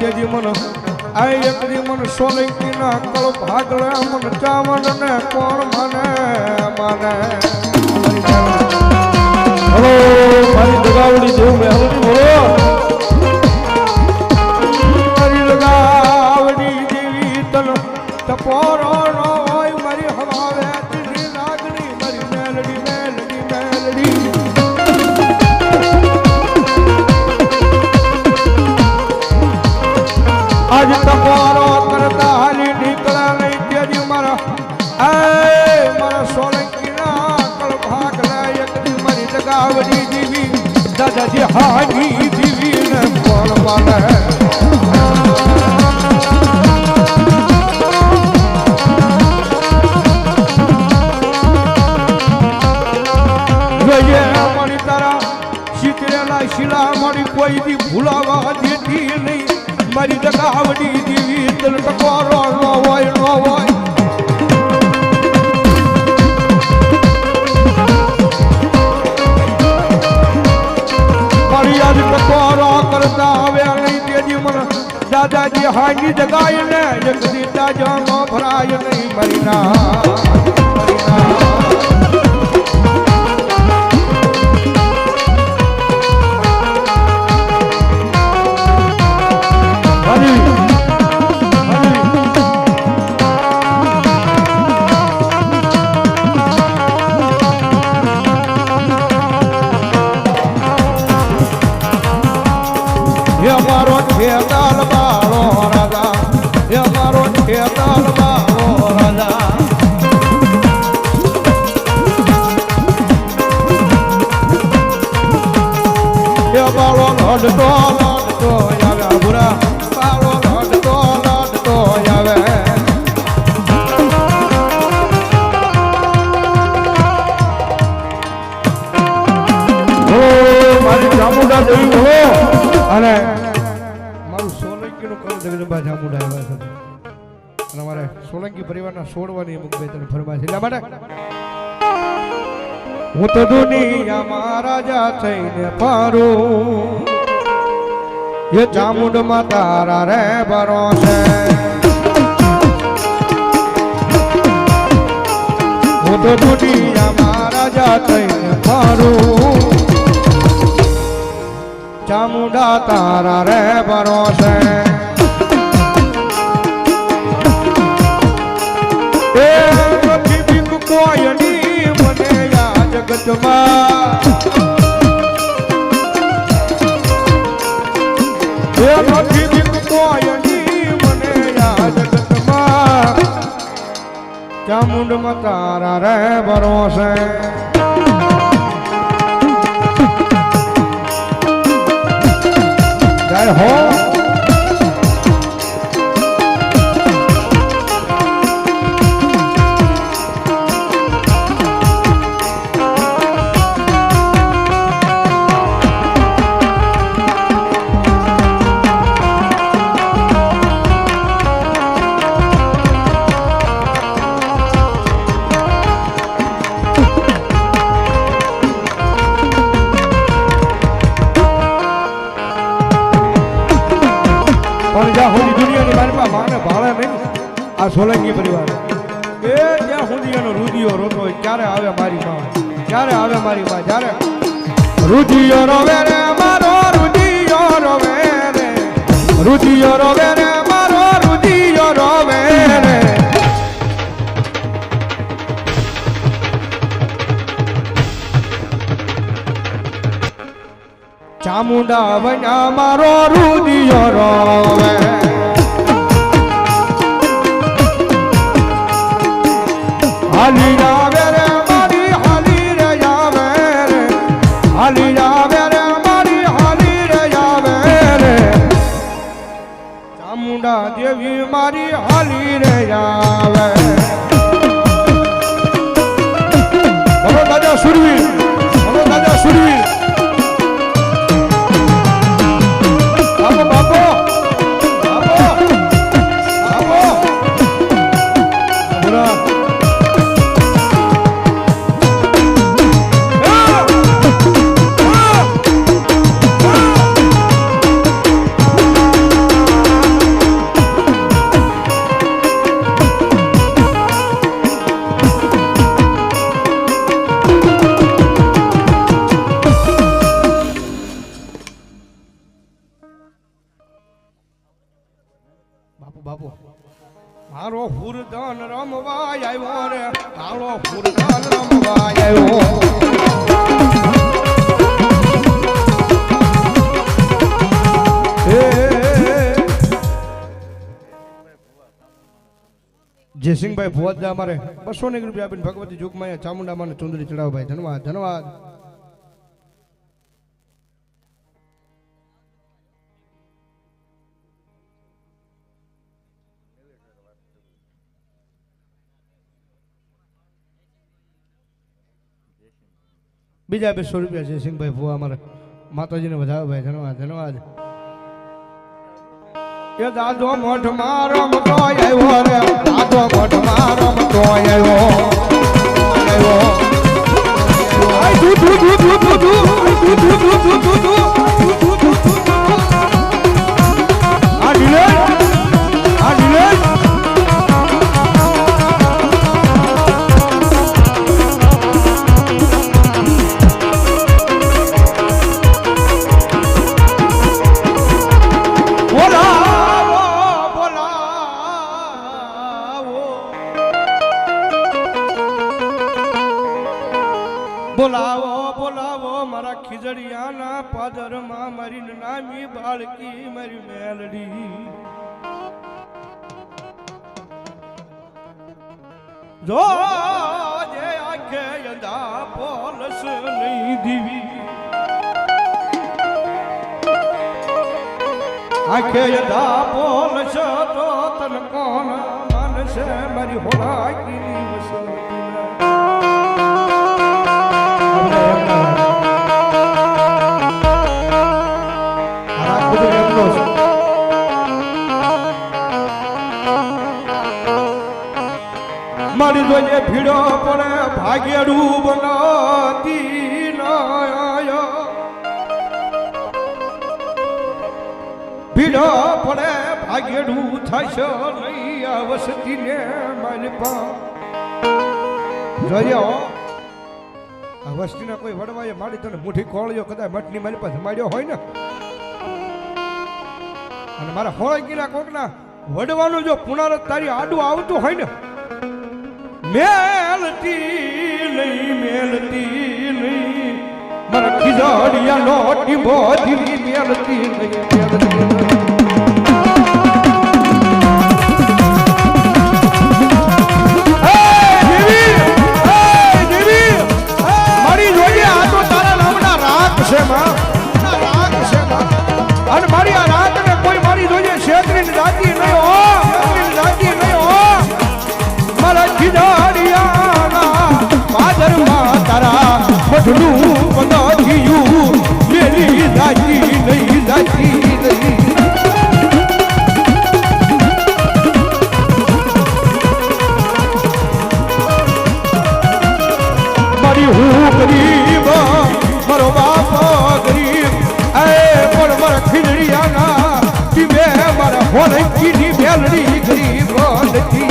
તેજી મન, આ એકરી મન સોલંકી ના કળ ભાગલે મન ચામંડ ને કોણ માને માને. હલો, મારી દગાવડી મેં મહેલની બોલો મારી લગાવડી જેવી તન ટપોરો આજ ટપોરો ખેતાલ બાળો રાજા હે અમારો ખેતાલ બાળો રાજા. હે બાળો લડતો હું તો દુનિયામાં રાજા થઈને પારું. એ ચામુંડમાં તારા રે બરો છે. હું તો દુનિયામાં રાજા થઈને પારું. ચામુંડા તારા રે એ બીક કોયની મને આ જગતમાં નથી કોયની મને આ જગતમાં ચામુંડમાં તારા રે ભરોસે જય હો રોવે રે મારો રુદિયો રોવે રે રુદિયો રોવે રે મારો રુદિયો રોવે રે ચામુંડા બન્યા મારો રુદિયો રોવે હાલી મારી હાલી રે આવે. જયસિંહભાઈ ભુવાજા અમારે બસો ને રૂપિયા આપીને ભગવતી જોગમાં ચામુંડા માને ચુંદડી ચડાવ ભાઈ. ધન્યવાદ ધન્યવાદ. બીજા બસો રૂપિયા છે, સિંહભાઈ ભુવા અમારે. માતાજીને વધાવે ભાઈ. ધન્યવાદ ધન્યવાદ. એ દાદો મઠ મારો મતો આવ્યો રે દાદો મઠ મારો મતો આવ્યો આવ્યો આય ધુ ધુ ધુ ધુ ધુ ધુ ધુ ધુ ધુ ધુ ધુ નામી બાળકી મારી મેલડી. જો જે આખે અંધા પોલસ નહીં દીવી. આખે અંધા પોલસ તો તન કોણ માનસે મારી હોળાકી જોજે ભીડો પડે ભાગ્યડું બનાતી ભીડો પડે ભાગ્યડું થશે નહીં વસતીને મારી પા આ કોઈ વડવાએ મારી તને મુઠી ખોળ્યો, કદાચ મઠની મારી પાસે માર્યો હોય ને? અને મારા કોક કોકના વડવાનું જો પુનરત તારી આડું આવતું હોય ને? મેલતી લઈ મેલતી નહીં મારા ખીજાડિયા નોટી બોધી મેલતી નહીં મેલતી નહીં છે માં. મઢનું બનાવ્યું મેરી જાતિ નહીં જાતિ નહીં મારી હું ગરીબ મારો બાપ ગરીબ એ પણ મારા ખીજડીયાના તી મે મારા હોલંકીની મેલડી ગરીબ નથી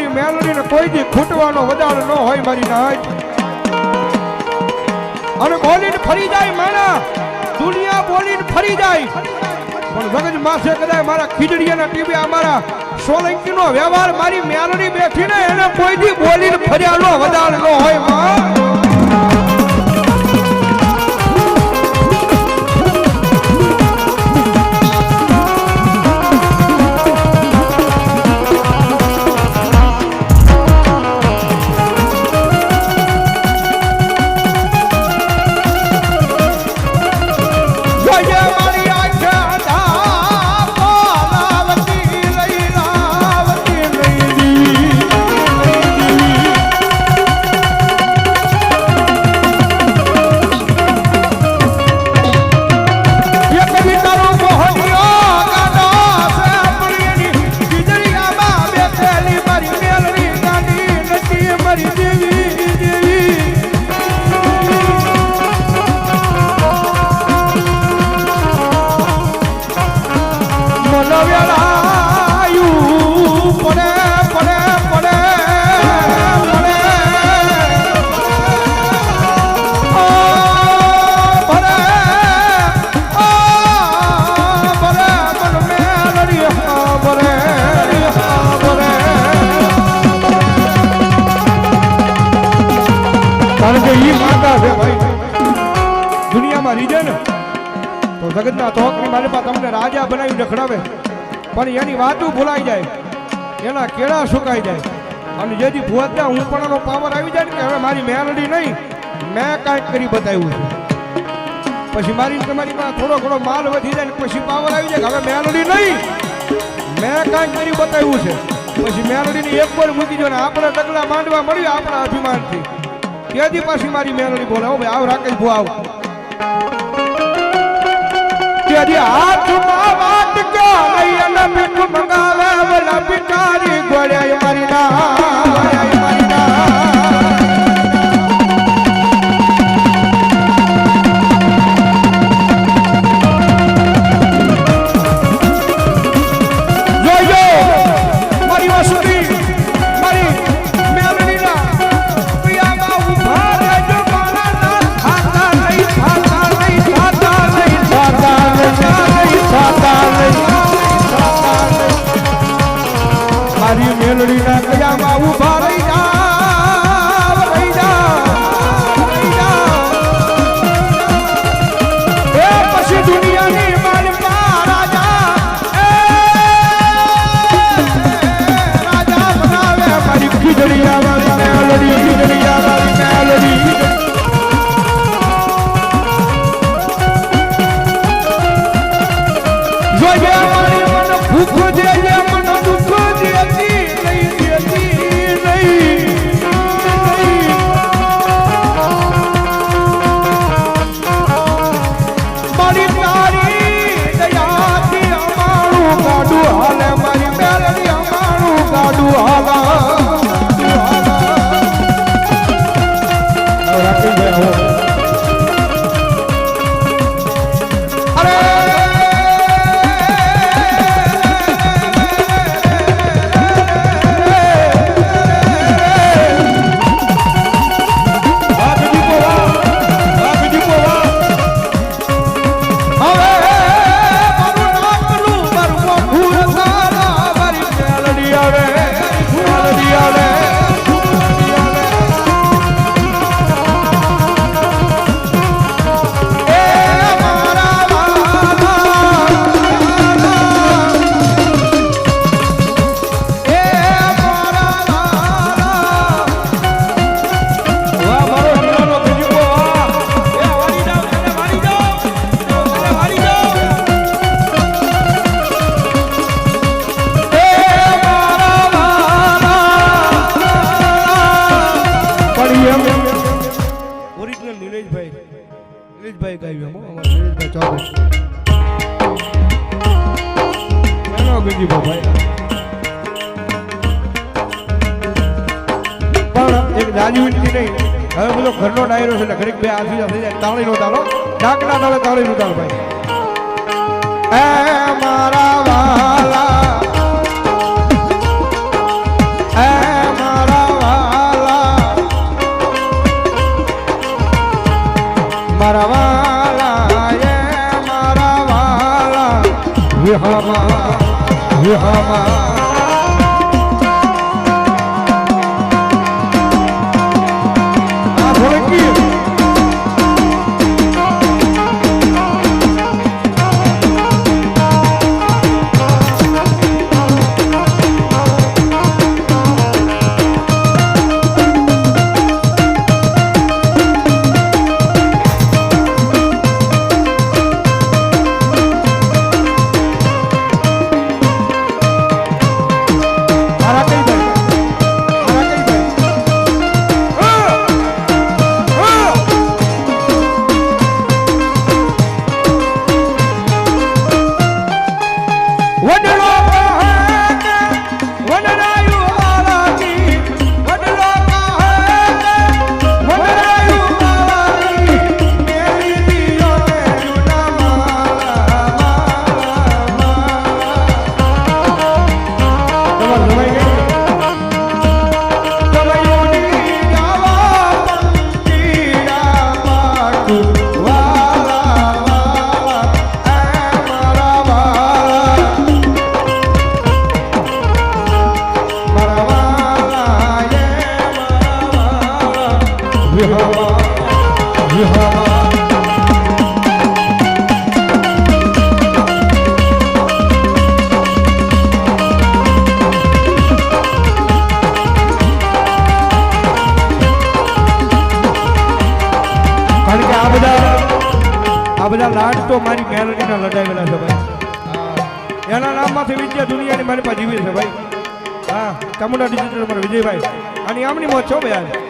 મારી મેલડીને કોઈ દી ખૂટવાનો વધાર ન હોય મારી નાચ અને બોલીને ફરી જાય માણા દુનિયા બોલીને ફરી જાય. પણ જગજ માસે કદાચ મારા ખીજડીયાના ટીબે અમારા સોલંકીનો વ્યવહાર મારી મેલડી બેઠી ને એને કોઈ દી બોલીને ફર્યાનો વધાર ન હોયમાં કારણ કે ઈ માતા છે ભાઈ. દુનિયામાં રીજે ને. તો જગતના તોકની મારી પાસે તમને રાજા બનાવી રખડાવે. પણ એની વાતો ભૂલાઈ જાય. એના કેળા સુકાઈ જાય. અને જેથી ભૂતના હું પણ એનો પાવર આવી જાય ને કે હવે મારી મેલડી નહીં, મેં કાંઈક કરી બતાવ્યું છે. પછી મારી તમારી પાસે થોડો ઘણો માલ વધી જાય ને પછી પાવર આવી જાય હવે મેલડી નહીં, મેં કાંઈક કરી બતાવ્યું છે. પછી મેલડીની એક વાર મૂકી દો ને આપણે ડગલા માંડવા મળ્યું આપણા અભિમાનથી. ત્યાંથી પાછી મારી મેલડી બોલે હો ભાઈ, આવ રાકેશ ભો, આવ. તેરી હાથમાં વાત ક્યાં લઈ અને પીઠ મંગાવે બોલા પિટારી ગોળ્યા ભૂખ દેજે ઘડીક બે આજુ થઈ જાય. તાળી નો તાળો ડાકના તાળે તાળી નો તાળો ભાઈ એ મારા વાલા. મારા વાલા, એ મારા વાલા. વિહમા વિહમા બધા લાડ તો મારી મેલડીના લડાવેલા છે ભાઈ. એના નામમાંથી વિદ્યા દુનિયાની મારી પાસે જીવી છે ભાઈ. હા. ચામુંડા ડિજિટલ પર વિજયભાઈ. અને આમની મોત છો ભાઈ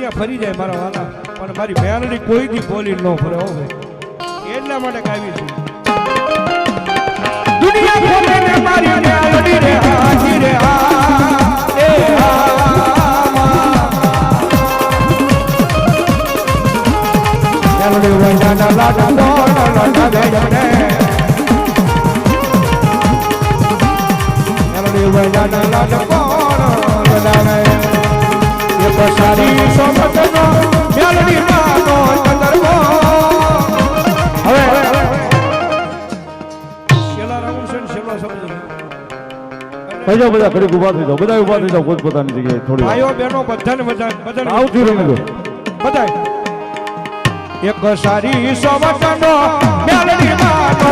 દુનિયા ફરી જાય મારા વાલા. પણ મારી મેલડી કોઈ દી બોલી ન ફરે હો એટલા માટે ગાવી છું. દુનિયા ફરે ને મારી મેલડી રે હાજી રે આ એ આ મેલડી વજાના લાડા દોડ લાડા ગયને મેલડી વજાના લાડા કોણ લડાવે એક સારી મેલડી માનો ચંદ્રવો હવે છેલ્લા રાઉન્ડ છે છેલ્લો શબ્દ થઈ બધા ફરી ઊભા થઈ જાઓ. બધા ઊભા થઈ જાઓ પોતપોતાની જગ્યાએ થોડી. ભાઈઓ બહેનો બધાને બધા બધાને. આવતી રમેલો બધા એક સારી સોમતનો મેલડી માનો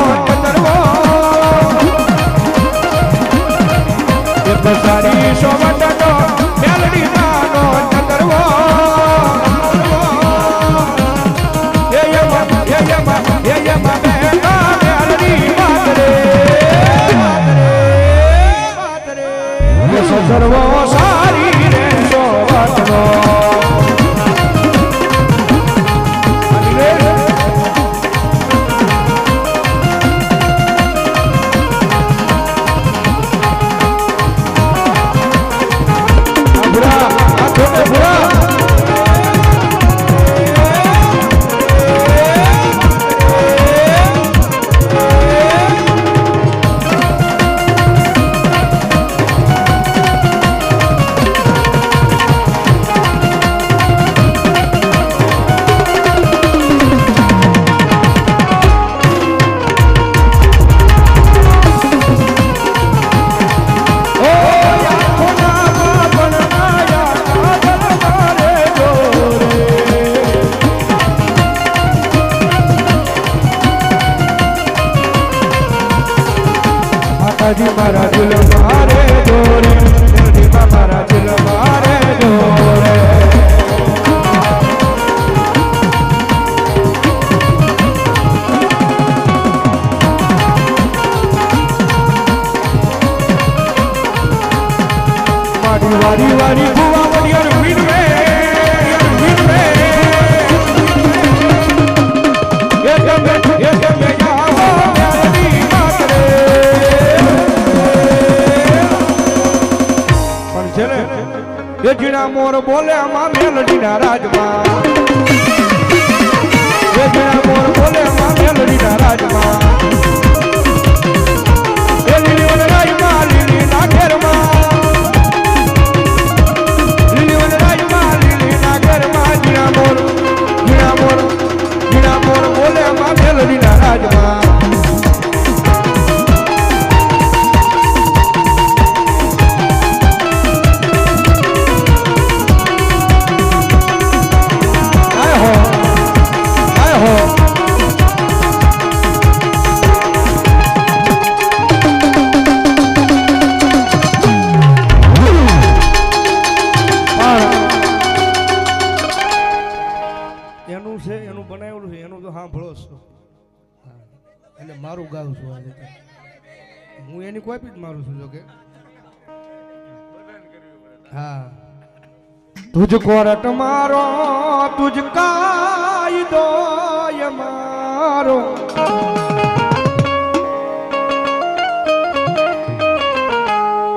મોર બોલે આમાં મેલડીના રાજમાં મારું ગાઉં છું હું એની કોપી જ મારું છું જોકે હા. તુજ કોરટ મારો, તુજ કાયદો મારો.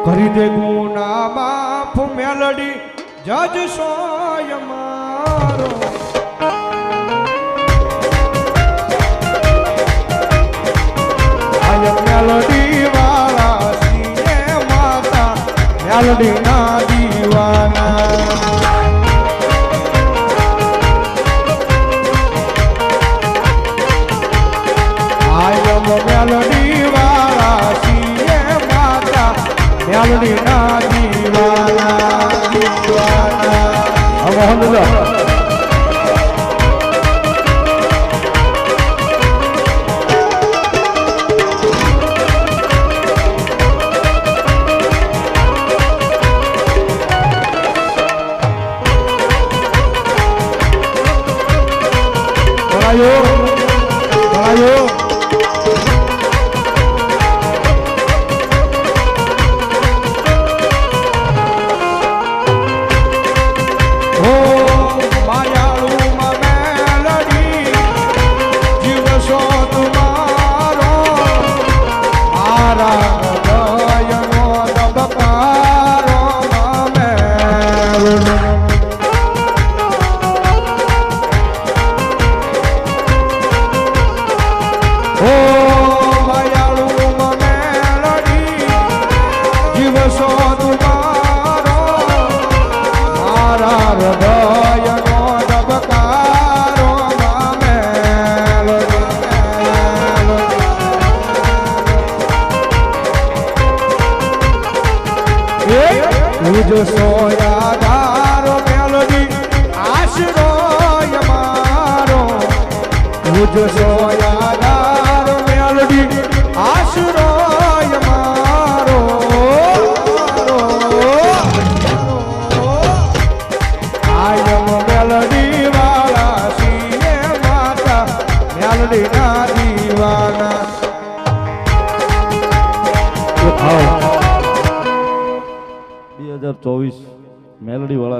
કરી દે ગુના બાપ, મેલડી જજ સોય મારો. મેલડી વાળા સીને માતા મેલડી ના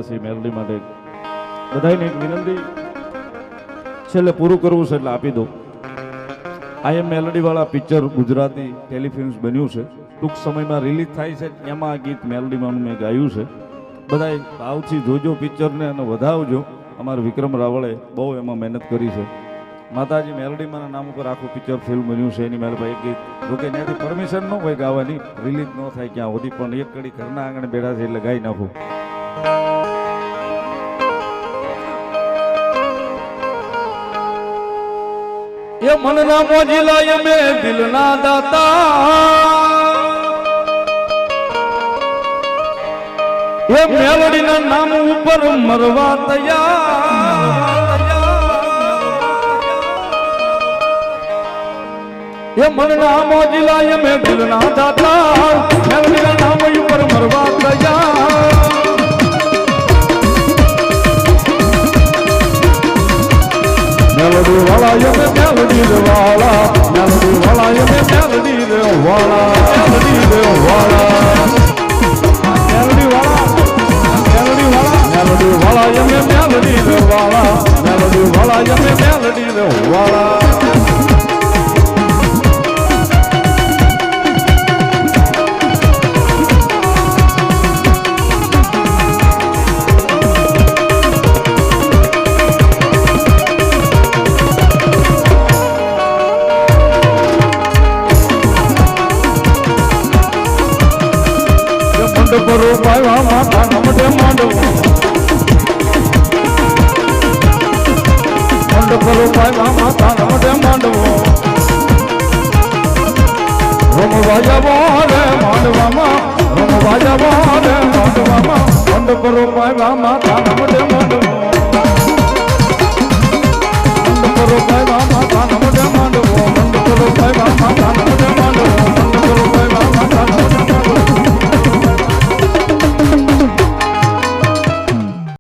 છે મેલડી માટે બધાને એક વિનંતી. છેલ્લે પૂરું કરવું છે એટલે આપી દો આ એમ મેલડીવાળા પિક્ચર ગુજરાતી ટેલિફિલ્મ્સ બન્યું છે. ટૂંક સમયમાં રિલીઝ થાય છે. એમાં આ ગીત મેલડીમાં મેં ગાયું છે. બધા ભાવથી જોજો પિક્ચરને અને વધાવજો. અમારા વિક્રમ રાવળે બહુ એમાં મહેનત કરી છે. માતાજી મેલડીમાં નામ ઉપર આખું પિક્ચર ફિલ્મ બન્યું છે. એની મેલભાઈ એક ગીત. જોકે ત્યાંથી પરમિશન ન હોય ગાવાની રિલીઝ ન થાય ક્યાં સુધી. પણ એક કડી ઘરના આંગણે બેઠા છે એટલે ગાઈ નાખું. એ મનના મોજીલા મે દિલના દાતા. એ મેલડીના નામ ઉપર મરવા તૈયાર. એ મનના મોજીલા મેં દિલના દાતા. મેલડીના નામ ઉપર મરવા તૈયાર. મેલડી વાળા યમે મેલડી રે વાળા મેલડી વાળા યમે મેલડી રે વાળા મેલડી રે વાળા મેલડી વાળા મેલડી વાળા મેલડી વાળા યમે મેલડી રે વાળા મેલડી વાળા યમે મેલડી રે વાળા